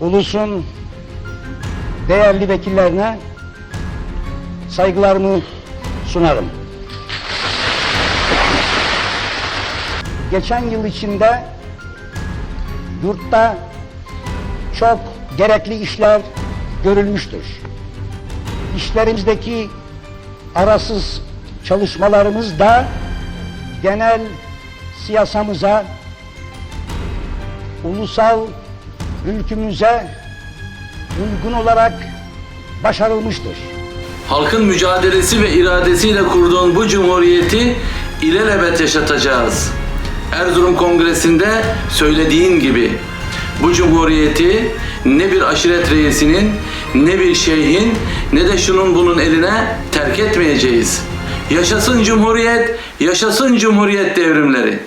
ulusun değerli vekillerine saygılarımı sunarım. Geçen yıl içinde yurtta çok gerekli işler görülmüştür. İşlerimizdeki arasız çalışmalarımız da genel siyasamıza, ulusal ülkümüze uygun olarak başarılmıştır. Halkın mücadelesi ve iradesiyle kurduğun bu cumhuriyeti ilelebet yaşatacağız. Erzurum Kongresi'nde söylediğin gibi bu cumhuriyeti ne bir aşiret reisinin, ne bir şeyhin, ne de şunun bunun eline terk etmeyeceğiz. Yaşasın cumhuriyet, yaşasın cumhuriyet devrimleri.